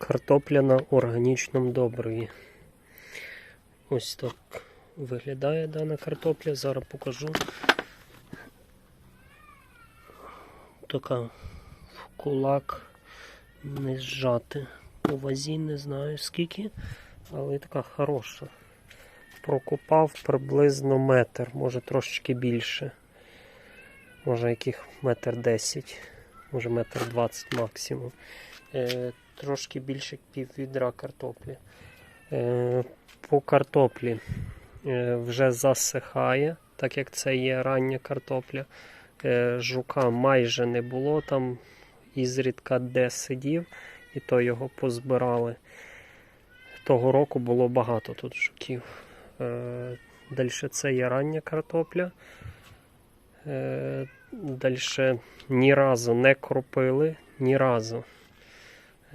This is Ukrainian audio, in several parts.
Картопля на органічному добриві. Ось так виглядає дана картопля. Зараз покажу. Така в кулак не зжати. У вазі не знаю скільки, але така хороша. Прокопав приблизно метр, може трошечки більше. Може яких метр десять, може метр двадцять максимум. Трошки більше пів відра картоплі. Е, по картоплі е, вже засихає, так як це є рання картопля. Е, жука майже не було, там ізрідка де сидів, і то його позбирали. Того року було багато тут жуків. Далі це є рання картопля. Далі ні разу не кропили, ні разу.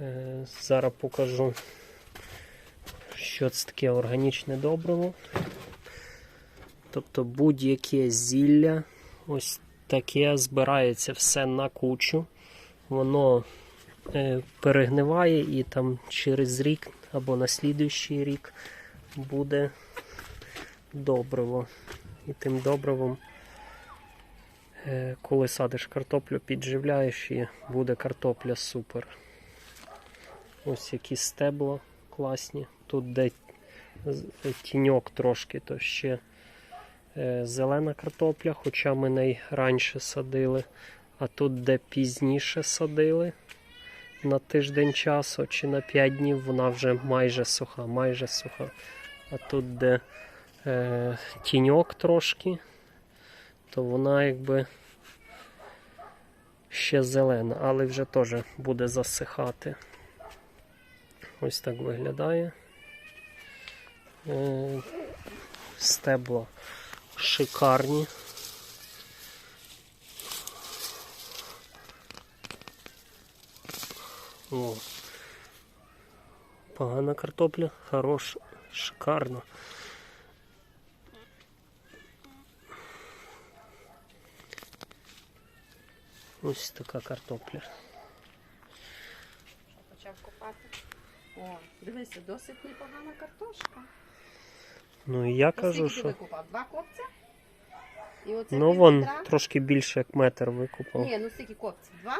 Е, Зараз покажу, що це таке органічне добриво. Тобто будь-яке зілля, ось таке збирається все на кучу. Воно е, перегниває і там через рік або на слідуючий рік буде добриво. І тим добривом, е, коли садиш картоплю, підживляєш і буде картопля супер. Ось які стебла класні. Тут де тіньок трошки, то ще е, зелена картопля, хоча ми неї раніше садили. А тут, де пізніше садили на тиждень часу чи на 5 днів, вона вже майже суха, майже суха. А тут, де е, тіньок трошки, то вона якби ще зелена, але вже теж буде засихати. Ось так виглядає. Е, Стебла шикарні. О. Погана картопля, хороша, шикарна. Ось така картопля. Почав копати. О, дивися, досить непогана картошка. Ну і я кажу, скільки ти що викупав? Два копця? І оце ну пів вон відра? трошки більше як метр викупав. Ні, ну скільки копців? Два?